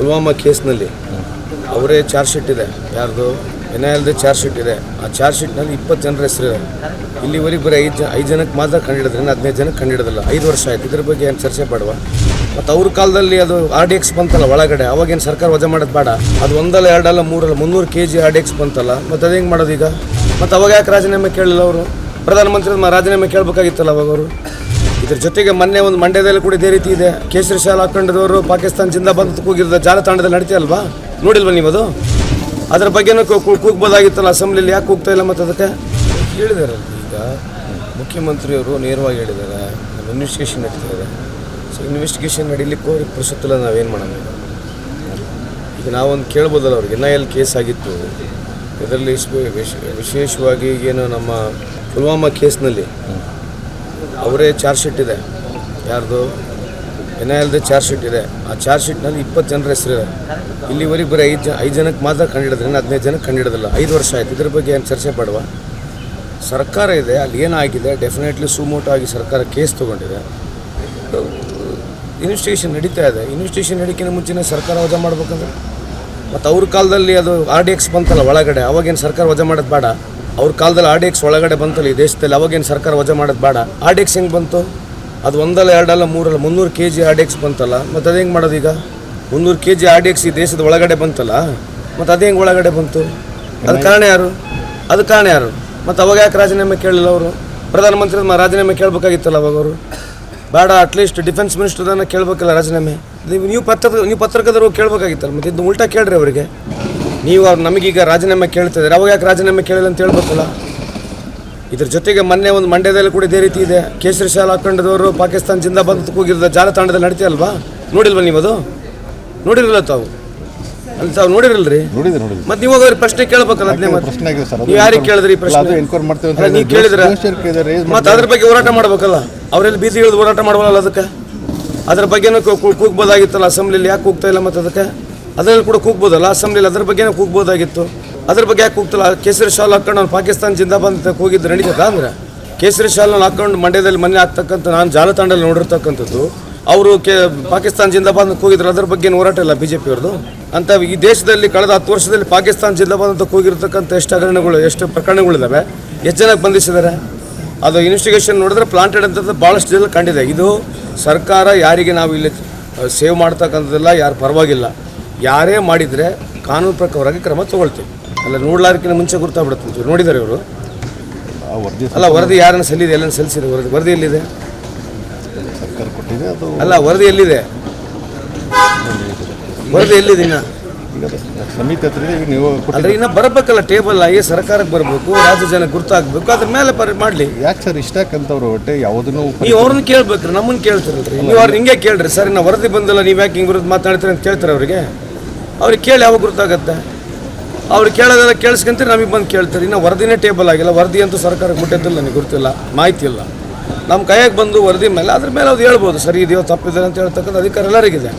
ಪುಲ್ವಾಮಾ ಕೇಸ್ನಲ್ಲಿ ಅವರೇ charge sheet ಇದೆ, ಯಾರ್ದು? ಎನ್ ಐ ಎಲ್ದೇ ಚಾರ್ಜ್ ಶೀಟ್ ಇದೆ. ಆ ಚಾರ್ಜ್ ಶೀಟ್ನಲ್ಲಿ ಇಪ್ಪತ್ತು ಜನರ ಹೆಸರಿದೆ ಇಲ್ಲಿವರೆಗೆ ಬರೀ ಐದು ಜನ ಐದು ಜನಕ್ಕೆ ಮಾತ್ರ ಕಂಡಿಡಿದ್ರೆ ಇನ್ನು ಹದಿನೈದು ಜನಕ್ಕೆ ಕಂಡಿಡೋದಿಲ್ಲ ಐದು ವರ್ಷ ಆಯ್ತು. ಇದ್ರ ಬಗ್ಗೆ ಏನು ಚರ್ಚೆ ಮಾಡುವ ಮತ್ತು ಅವ್ರ ಕಾಲದಲ್ಲಿ ಅದು ಆರ್ ಡಿ ಎಕ್ಸ್ ಬಂತಲ್ಲ ಒಳಗಡೆ, ಅವಾಗೇನು ಸರ್ಕಾರ ವಜಾ ಮಾಡೋದು ಬೇಡ. ಅದು ಒಂದಲ್ಲ, ಎರಡಲ್ಲ, ಮೂರಲ್ಲ, ಮುನ್ನೂರು K G R D X ಬಂತಲ್ಲ. ಮತ್ತು ಅದು ಹೆಂಗೆ ಮಾಡೋದು ಈಗ? ಮತ್ತು ಅವಾಗ ಯಾಕೆ ರಾಜೀನಾಮೆ ಕೇಳಿಲ್ಲ ಅವರು? ಪ್ರಧಾನಮಂತ್ರಿ ರಾಜೀನಾಮೆ ಕೇಳಬೇಕಾಗಿತ್ತಲ್ಲ ಅವಾಗ ಅವರು? ಇದ್ರ ಜೊತೆಗೆ ಮೊನ್ನೆ ಒಂದು ಮಂಡ್ಯದಲ್ಲಿ ಕೂಡ ಇದೇ ರೀತಿ ಇದೆ. ಕೇಸರಿ ಶಾಲ್ ಹಾಕೊಂಡಿದವರು ಪಾಕಿಸ್ತಾನ ಜಿಂದಾಬಾದ್ ಅಂತ ಕೂಗಿರೋದು ಜಾಲತಾಣದಲ್ಲಿ ನಡೀತಿಯಲ್ವಾ ನೋಡಿಲ್ವಾ ನೀವು ಅದು ಅದ್ರ ಬಗ್ಗೆನೂ ಕೂಗ್ಬೋದಾಗಿತ್ತಲ್ಲ, ಅಸೆಂಬ್ಲಿಲಿ ಯಾಕೆ ಕೂಗ್ತಾ ಇಲ್ಲ ಮತ್ತು ಅದಕ್ಕೆ? ಹೇಳಿದಾರೆ ಈಗ. ಮುಖ್ಯಮಂತ್ರಿಯವರು ನೇರವಾಗಿ ಹೇಳಿದ್ದಾರೆ ಇನ್ವೆಸ್ಟಿಗೇಷನ್ ನಡೀತಾ ಇದೆ. ಸೊ ಇನ್ವೆಸ್ಟಿಗೇಷನ್ ನಡೀಲಿಕ್ಕೂ ಅವ್ರಿಗೆ ಪುರುಷತ್ತಿಲ್ಲ ನಾವೇನು ಮಾಡೋಣ ಈಗ? ನಾವೊಂದು ಕೇಳ್ಬೋದಲ್ಲ ಅವ್ರಿಗೆ ಎನ್ ಐ ಎಲ್ ಕೇಸ್ ಆಗಿತ್ತು? ಇದರಲ್ಲಿ ವಿಶೇಷವಾಗಿ ಏನು ನಮ್ಮ ಪುಲ್ವಾಮಾ ಕೇಸ್ನಲ್ಲಿ ಅವರೇ ಚಾರ್ಜ್ ಶೀಟ್ ಇದೆ. ಯಾರ್ದು? ಎನ್ ಐ ಎಲ್ದು ಚಾರ್ಜ್ ಶೀಟ್ ಇದೆ. ಆ ಚಾರ್ಜ್ ಶೀಟ್ನಲ್ಲಿ ಇಪ್ಪತ್ತು ಜನರ ಹೆಸರಿದೆ ಇಲ್ಲಿವರೆಗೆ ಬರೀ ಐದು ಜನ ಐದು ಜನಕ್ಕೆ ಮಾತ್ರ ಕಂಡಿಡಿದ್ರೆ ಇನ್ನು ಹದಿನೈದು ಜನಕ್ಕೆ ಕಂಡಿಡೋದಿಲ್ಲ ಐದು ವರ್ಷ ಆಯ್ತು. ಇದ್ರ ಬಗ್ಗೆ ಏನು ಚರ್ಚೆ ಪಡುವ ಸರ್ಕಾರ ಇದೆ, ಅಲ್ಲಿ ಏನಾಗಿದೆ ಡೆಫಿನೆಟ್ಲಿ ಸುಮೋಟೋ ಆಗಿ ಸರ್ಕಾರ ಕೇಸ್ ತೊಗೊಂಡಿದೆ. ಇನ್ವೆಸ್ಟಿಗೇಷನ್ ನಡೀತಾ ಇದೆ. ಇನ್ವೆಸ್ಟಿಗೇಷನ್ ನಡೀಕಿನ ಮುಂಚೆನೇ ಸರ್ಕಾರ ವಜಾ ಮಾಡ್ಬೇಕಂದ್ರೆ. ಮತ್ತು ಅವ್ರ ಕಾಲದಲ್ಲಿ ಅದು ಆರ್ ಡಿ ಎಕ್ಸ್ ಬಂತಲ್ಲ ಒಳಗಡೆ. ಅವಾಗೇನು ಸರ್ಕಾರ ವಜಾ ಮಾಡೋದು ಬೇಡ. ಅವ್ರ ಕಾಲದಲ್ಲಿ ಆರ್ ಡಿ ಎಕ್ಸ್ ಒಳಗಡೆ ಬಂತಲ್ಲ ಈ ದೇಶದಲ್ಲಿ, ಅವಾಗೇನು ಸರ್ಕಾರ ವಜಾ ಮಾಡೋದು ಬೇಡ. ಆರ್ ಡಿ ಎಕ್ಸ್ ಹೆಂಗೆ ಬಂತು? ಅದು ಒಂದಲ್ಲ, ಎರಡಲ್ಲ, ಮೂರಲ್ಲ, ಮುನ್ನೂರು K G R D X ಬಂತಲ್ಲ. ಮತ್ತು ಅದು ಹೆಂಗೆ ಮಾಡೋದು ಈಗ? ಮುನ್ನೂರು K G R D X ಈ ದೇಶದ ಒಳಗಡೆ ಬಂತಲ್ಲ? ಮತ್ತು ಅದು ಹೆಂಗೆ ಒಳಗಡೆ ಬಂತು? ಅದು ಕಾರಣ ಯಾರು? ಅದು ಕಾರಣ ಯಾರು? ಮತ್ತು ಅವಾಗ ಯಾಕೆ ರಾಜೀನಾಮೆ ಕೇಳಿಲ್ಲ ಅವರು? ಪ್ರಧಾನಮಂತ್ರಿ ರಾಜೀನಾಮೆ ಕೇಳಬೇಕಾಗಿತ್ತಲ್ಲ ಅವಾಗ ಅವರು? ಬೇಡ ಅಟ್ಲೀಸ್ಟ್ ಡಿಫೆನ್ಸ್ ಮಿನಿಸ್ಟರ್ದನ್ನು ಕೇಳಬೇಕಲ್ಲ ರಾಜೀನಾಮೆ. ನೀವು ನೀವು ಪತ್ರ ನೀವು ಪತ್ರಕರ್ತರು ಕೇಳಬೇಕಾಗಿತ್ತಲ್ಲ, ಮತ್ತು ಇದು ಉಲ್ಟಾ ಕೇಳ್ರಿ ಅವರಿಗೆ. ನೀವು ಅವ್ರು ನಮಗೀಗ ರಾಜೀನಾಮೆ ಕೇಳ್ತಿದ್ದಾರೆ. ಅವಾಗ ಯಾಕೆ ರಾಜೀನಾಮೆ ಕೇಳಿಲ್ಲ ಅಂತ ಹೇಳ್ಬೇಕಲ್ಲ? ಇದ್ರ ಜೊತೆಗೆ ಮೊನ್ನೆ ಒಂದು ಮಂಡ್ಯದಲ್ಲಿ ಕೂಡ ಇದೇ ರೀತಿ ಇದೆ. ಕೇಸರಿ ಶಾಲ್ ಹಾಕೊಂಡದವರು ಪಾಕಿಸ್ತಾನ ಜಿಂದಾ ಬಂದ್ ಕೂಗಿರೋದು ಜಾಲತಾಣದಲ್ಲಿ ನಡೀತಿಯಲ್ವಾ? ನೋಡಿಲ್ವಾ ನೀವು ಅದು ನೋಡಿರಲ್ಲ ತಾವು? ಅಲ್ಲಿ ತಾವು ನೋಡಿರಲ್ರಿ? ಮತ್ತೆ ನೀವು ಅವ್ರಿಗೆ ಪ್ರಶ್ನೆ ಕೇಳ್ಬೇಕಲ್ಲ ಅದನ್ನೇ ಪ್ರಶ್ನೆ ನೀವು ಯಾರಿಗೆ ಕೇಳಿದ್ರಿ ಪ್ರಶ್ನೆ? ಎನ್ಕ್ವೈರಿ ಮಾಡ್ತೇವೆ ನೀವು ಕೇಳಿದ್ರೆ? ಮತ್ತೆ ಅದ್ರ ಬಗ್ಗೆ ಹೋರಾಟ ಮಾಡ್ಬೇಕಲ್ಲ? ಅವರೆಲ್ಲಿ ಬೀದಿ ಇಳಿದು ಹೋರಾಟ ಮಾಡ್ಬೋದಲ್ಲ ಅದಕ್ಕೆ? ಅದ್ರ ಬಗ್ಗೆನೂ ಕೂಗ್ಬೋದಾಗಿತ್ತಲ್ಲ? ಅಸೆಂಬ್ಲಿಲಿ ಯಾಕೆ ಕೂಗ್ತಾ ಇಲ್ಲ ಮತ್ತೆ ಅದಕ್ಕೆ? ಅದರಲ್ಲಿ ಕೂಡ ಕೂಗ್ಬೋದಲ್ಲ? ಅಸೆಂಬ್ಲಿಲಿ ಅದ್ರ ಬಗ್ಗೆ ಕೂಗ್ಬೋದಾಗಿತ್ತು. ಅದ್ರ ಬಗ್ಗೆ ಯಾಕೆ ಕೂಗ್ತಲ್ಲ? ಕೇಸರಿ ಶಾಲ್ ಹಾಕೊಂಡು ಅವ್ನು ಪಾಕಿಸ್ತಾನ ಜಿಂದಾಬಾದ್ ಅಂತ ಕೂಗಿದ್ದು ನಡೀತದ ಅಂದ್ರೆ? ಕೇಸರಿ ಶಾಲ್ನ ಹಾಕೊಂಡು ಮಂಡ್ಯದಲ್ಲಿ ಮೊನ್ನೆ ಆಗ್ತಕ್ಕಂಥ ನಾನು ಜಾಲತಾಣದಲ್ಲಿ ನೋಡಿರ್ತಕ್ಕಂಥದ್ದು, ಅವರು ಕೆ ಪಾಕಿಸ್ತಾನ ಜಿಂದಾಬಾದ್ ಅಂತ ಕೂಗಿದ್ರು ಅದ್ರ ಬಗ್ಗೆ ಹೋರಾಟ ಇಲ್ಲ ಬಿ ಜೆ ಪಿಯವ್ರದ್ದು ಅಂತ ಈ ದೇಶದಲ್ಲಿ ಕಳೆದ ಹತ್ತು ವರ್ಷದಲ್ಲಿ ಪಾಕಿಸ್ತಾನ ಜಿಂದಾಬಾದ್ ಅಂತ ಕೂಗಿರ್ತಕ್ಕಂಥ ಎಷ್ಟು ಹಗರಣಗಳು, ಎಷ್ಟು ಪ್ರಕರಣಗಳಿದ್ದಾವೆ ಎಷ್ಟು ಜನಕ್ಕೆ ಬಂಧಿಸಿದ್ದಾರೆ ಅದು ಇನ್ವೆಸ್ಟಿಗೇಷನ್ ನೋಡಿದ್ರೆ ಪ್ಲಾಂಟೆಡ್ ಅಂತ ಭಾಳಷ್ಟು ಜನ ಕಂಡಿದೆ. ಇದು ಸರ್ಕಾರ ಯಾರಿಗೆ ನಾವು ಇಲ್ಲಿ ಸೇವ್ ಮಾಡ್ತಕ್ಕಂಥದ್ದೆಲ್ಲ ಯಾರು ಪರವಾಗಿಲ್ಲ. ಯಾರೇ ಮಾಡಿದರೆ ಕಾನೂನು ಪ್ರಕಾರವಾಗಿ ಕ್ರಮ ತಗೊಳ್ತೀವಿ. ಅಲ್ಲ ನೋಡ್ಲಾರಕ್ಕಿಂತ ಮುಂಚೆ ಗುರ್ತಾಗ್ಬಿಡುತ್ತೆ ನೋಡಿದ್ದಾರೆ ಇವರು. ವರದಿ ಅಲ್ಲ ವರದಿ ಯಾರನ್ನು ಸಲ್ಲಿದೆ ಎಲ್ಲ ಸಲ್ಲಿಸಿದೆ ವರದಿ ವರದಿ ಎಲ್ಲಿದೆ? ಸರ್ಕಾರ ಕೊಟ್ಟಿದೆ ಅದು ಅಲ್ಲ ವರದಿ ಎಲ್ಲಿದೆ? ವರದಿ ಎಲ್ಲಿದೆ ಇನ್ನ? ಸಮಿತಿ ಹತ್ರ ಈಗ ನೀವು. ಇನ್ನು ಬರಬೇಕಲ್ಲ ಟೇಬಲ್ ಆಗಿ ಸರ್ಕಾರಕ್ಕೆ ಬರಬೇಕು ರಾಜ್ಯ ಜನ ಗುರ್ತಾಗಬೇಕು ಅದ್ರ ಮೇಲೆ ಪರಿ ಮಾಡಲಿ. ಯಾಕೆ ಸರ್ ಇಷ್ಟಕ್ಕಂತವ್ರು ಒಟ್ಟೆ ಯಾವುದನ್ನು ನೀವು ಅವ್ರನ್ನ ಕೇಳ್ಬೇಕ್ರಿ ನಮ್ಮನ್ನ ಕೇಳ್ತಿರಲ್ರಿ ನೀವು ಅವ್ರನ್ನ ಹಿಂಗೆ ಕೇಳ್ರಿ ಸರ್ ಇನ್ನು ವರದಿ ಬಂದಿಲ್ಲ ನೀವು ಯಾಕೆ ಹಿಂಗೆ ವಿರುದ್ಧ ಮಾತಾಡ್ತೀರಿ ಅಂತ ಕೇಳ್ತಾರೆ ಅವರಿಗೆ? ಅವ್ರಿಗೆ ಕೇಳಿ ಯಾವಾಗ ಗೊತ್ತಾಗತ್ತೆ ಅವ್ರು ಕೇಳೋದೆಲ್ಲ ಕೇಳಿಸ್ಕೊಂತೀರಿ, ನಮಗೆ ಬಂದು ಕೇಳ್ತಾರೆ. ಇನ್ನು ವರದಿನೇ ಟೇಬಲ್ ಆಗಿಲ್ಲ. ವರದಿ ಅಂತೂ ಸರ್ಕಾರಕ್ಕೆ ಮುಟ್ಟಿದ್ದಿಲ್ಲ, ನನಗೆ ಗೊತ್ತಿಲ್ಲ. ಮಾಹಿತಿ ಇಲ್ಲ. ನಮ್ಮ ಕೈಯಾಗೆ ಬಂದು ವರದಿ ಮೇಲೆ, ಅದ್ರ ಮೇಲೆ ಅದು ಹೇಳ್ಬೋದು, ಸರಿ ಇದೆಯೋ ತಪ್ಪಿದೆ ಅಂತ ಹೇಳ್ತಕ್ಕಂಥ ಅಧಿಕಾರ ಎಲ್ಲರಿಗಿದೆ.